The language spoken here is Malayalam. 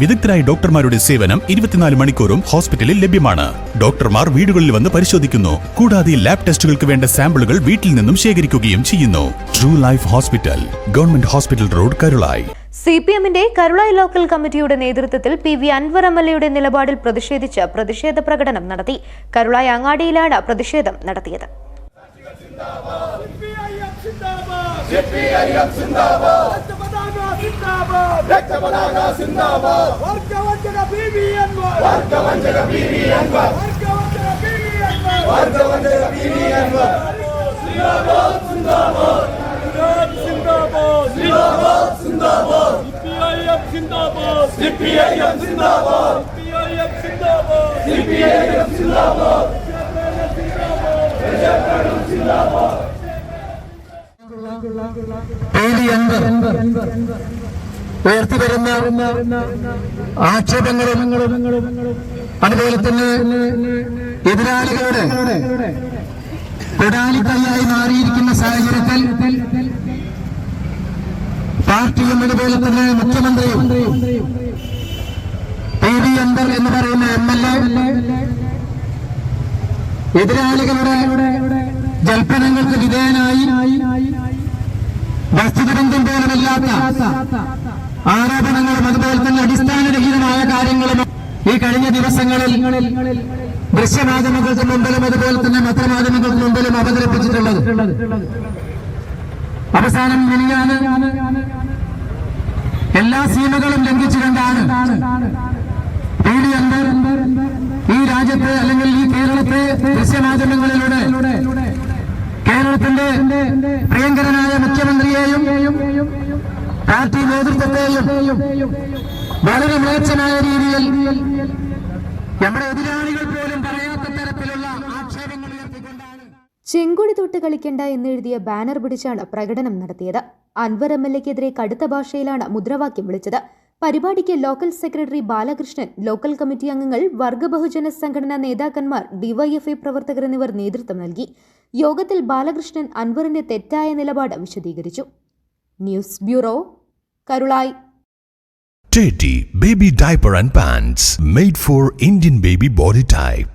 വിദഗ്ധരായ ഡോക്ടർമാരുടെ സേവനം ഇരുപത്തിനാല് മണിക്കൂറും ഹോസ്പിറ്റലിൽ ലഭ്യമാണ്. ഡോക്ടർമാർ വീടുകളിൽ വന്ന് പരിശോധിക്കുന്നു. കൂടാതെ ലാബ് ടെസ്റ്റുകൾക്ക് വേണ്ട സാമ്പിളുകൾ വീട്ടിൽ നിന്നും ശേഖരിക്കുകയും ചെയ്യുന്നു. True life hospital government hospital road Karulai C P എമ്മിന്റെ കരുളായി ലോക്കൽ കമ്മിറ്റിയുടെ നേതൃത്വത്തിൽ P V Anvar M L എയുടെ നിലപാടിൽ പ്രതിഷേധിച്ച് പ്രതിഷേധ പ്രകടനം നടത്തി. കരുളായി അങ്ങാടിയിലാണ് പ്രതിഷേധം നടത്തിയത്. സിന്ദാബാദ്. രക്തപതാക സിന്ദാബാദ് വർഗവഞ്ചക ബിബിഎൻവർ വർഗവഞ്ചക ബിബിഎൻവർ വർഗവഞ്ചക ബിബിഎൻവർ സിന്ദാബാദ് സിന്ദാബാദ് സിന്ദാബാദ് സിന്ദാബാദ് സിന്ദാബാദ് സിപിഐഎം സിന്ദാബാദ് സിപിഐഎം സിന്ദാബാദ് സിപിഐഎം സിന്ദാബാദ് സിപിഐഎം സിന്ദാബാദ് പേടി ഉയർത്തിവരുന്ന ആക്ഷേപങ്ങളും അതുപോലെ തന്നെ എതിരാളികളുടെ കൊടാലിക്കൈയായി മാറിയിരിക്കുന്ന സാഹചര്യത്തിൽ പാർട്ടിയും അതുപോലെ തന്നെ മുഖ്യമന്ത്രിയും പി വി അന്തർ എന്ന് പറയുന്ന എം എൽ എ എതിരാളികളുടെ ജൽപ്പനങ്ങൾക്ക് വിധേയനായി പോലുമില്ലാത്ത ആരോപണങ്ങളും അതുപോലെ തന്നെ അടിസ്ഥാനരഹിതമായ കാര്യങ്ങളും ഈ കഴിഞ്ഞ ദിവസങ്ങളിൽ ദൃശ്യമാധ്യമങ്ങൾക്ക് മുമ്പിലും അതുപോലെ തന്നെ പത്രമാധ്യമങ്ങൾക്ക് മുമ്പിലും അവതരിപ്പിച്ചിട്ടുള്ളത്. അവസാനം മിനിയാണ് എല്ലാ സീമകളും ലംഘിച്ചുകൊണ്ടാണ് ഈ രാജ്യത്ത് അല്ലെങ്കിൽ ഈ കേരളത്തെ ദൃശ്യമാധ്യമങ്ങളിലൂടെ കേരളത്തിന്റെ പ്രിയങ്കരനായ പാർട്ടി നേതൃത്വത്തെയും വളരെ മ്ലേച്ഛമായ രീതിയിൽ നമ്മുടെ എതിരാളികൾ പോലും പറയാത്ത തരത്തിലുള്ള ആക്ഷേപങ്ങൾ ഉയർത്തിക്കൊണ്ടാണ്. ചെങ്കൊടി തൊട്ട് കളിക്കണ്ട എന്നെഴുതിയ ബാനർ പിടിച്ചാണ് പ്രകടനം നടത്തിയത്. അൻവർ എം എൽ എക്കെതിരെ കടുത്ത ഭാഷയിലാണ് മുദ്രാവാക്യം വിളിച്ചത്. പരിപാടിക്ക് local secretary Balakrishnan local committee അംഗങ്ങൾ വർഗ ബഹുജന സംഘടനാ നേതാക്കന്മാർ ഡിവൈഎഫ്ഐ പ്രവർത്തകർ എന്നിവർ നേതൃത്വം നൽകി. യോഗത്തിൽ ബാലകൃഷ്ണൻ അൻവറിന്റെ തെറ്റായ നിലപാട് വിശദീകരിച്ചു. News bureau Karulai Teddy Baby Diaper and Pants made for Indian baby body type.